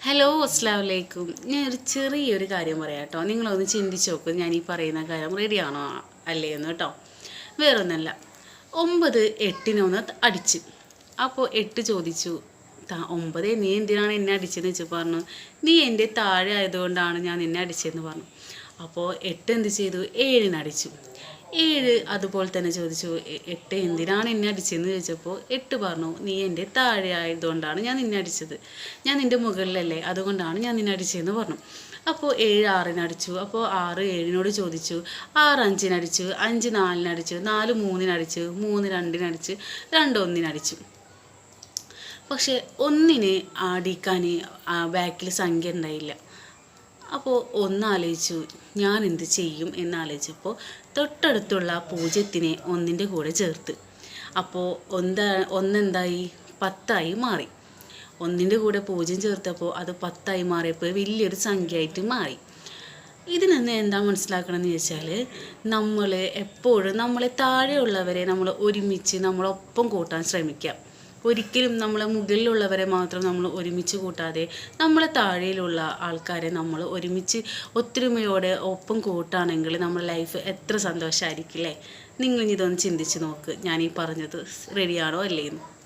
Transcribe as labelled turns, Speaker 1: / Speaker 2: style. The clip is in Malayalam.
Speaker 1: ഹലോ അസ്ലാം വലൈക്കും ഞാൻ ഒരു ചെറിയൊരു കാര്യം പറയാം കേട്ടോ. നിങ്ങളൊന്ന് ചിന്തിച്ച് നോക്കും. ഞാൻ ഈ പറയുന്ന കാര്യം റെഡിയാണോ അല്ലേ എന്ന് കേട്ടോ. വേറൊന്നല്ല. ഒമ്പത് എട്ടിനൊന്ന് അടിച്ച്. അപ്പോൾ എട്ട് ചോദിച്ചു. താ ഒമ്പത് നീ എന്തിനാണ് എന്നെ അടിച്ചതെന്ന് വെച്ച് പറഞ്ഞു. നീ എന്റെ താഴെ ആയതുകൊണ്ടാണ് ഞാൻ നിന്നെ അടിച്ചതെന്ന് പറഞ്ഞു. അപ്പോൾ എട്ട് എന്ത് ചെയ്തു? ഏഴിനടിച്ചു ഏഴ് അതുപോലെ തന്നെ ചോദിച്ചു എട്ട് എന്തിനാണ് എന്നെ അടിച്ചതെന്ന് ചോദിച്ചപ്പോൾ എട്ട് പറഞ്ഞു നീ എന്റെ താഴെ ആയതുകൊണ്ടാണ് ഞാൻ നിന്നെ അടിച്ചത്. ഞാൻ നിന്റെ മുകളിലല്ലേ അതുകൊണ്ടാണ് ഞാൻ നിന്നെ അടിച്ചതെന്ന് പറഞ്ഞു. അപ്പോൾ ഏഴ് ആറിനടിച്ചു അപ്പോൾ ആറ് ഏഴിനോട് ചോദിച്ചു ആറ് അഞ്ചിനടിച്ചു അഞ്ച് നാലിനടിച്ചു നാല് മൂന്നിനടിച്ചു മൂന്ന് രണ്ടിനടിച്ച് രണ്ട് ഒന്നിനടിച്ചു പക്ഷെ ഒന്നിന് അടിക്കാൻ ബാക്കിൽ സംഖ്യ ഉണ്ടായില്ല. അപ്പോൾ ഒന്നാലോചിച്ചു ഞാൻ എന്ത് ചെയ്യും? എന്നാലോചിച്ചപ്പോൾ തൊട്ടടുത്തുള്ള പൂജ്യത്തിനെ ഒന്നിന്റെ കൂടെ ചേർത്ത്. അപ്പോൾ ഒന്നാ ഒന്നെന്തായി? പത്തായി മാറി. ഒന്നിന്റെ കൂടെ പൂജ്യം ചേർത്തപ്പോൾ അത് പത്തായി മാറിയപ്പോൾ വലിയൊരു സംഖ്യയായിട്ട് മാറി. ഇതിൽ എന്താ മനസ്സിലാക്കണമെന്ന് ചോദിച്ചാൽ നമ്മൾ എപ്പോഴും നമ്മളെ താഴെയുള്ളവരെ നമ്മൾ ഒരുമിച്ച് നമ്മളൊപ്പം കൂട്ടാൻ ശ്രമിക്കാം. ഒരിക്കലും നമ്മളെ മുകളിലുള്ളവരെ മാത്രം നമ്മൾ ഒരുമിച്ച് കൂട്ടാതെ നമ്മളെ താഴെയിലുള്ള ആൾക്കാരെ നമ്മൾ ഒരുമിച്ച് ഒത്തൊരുമയോടെ ഒപ്പം കൂട്ടാണെങ്കിൽ നമ്മുടെ ലൈഫ് എത്ര സന്തോഷമായിരിക്കും അല്ലേ നിങ്ങൾ ഇതൊന്ന് ചിന്തിച്ച് നോക്ക്. ഞാൻ ഈ പറഞ്ഞത് റെഡിയാണോ അല്ലേ എന്ന്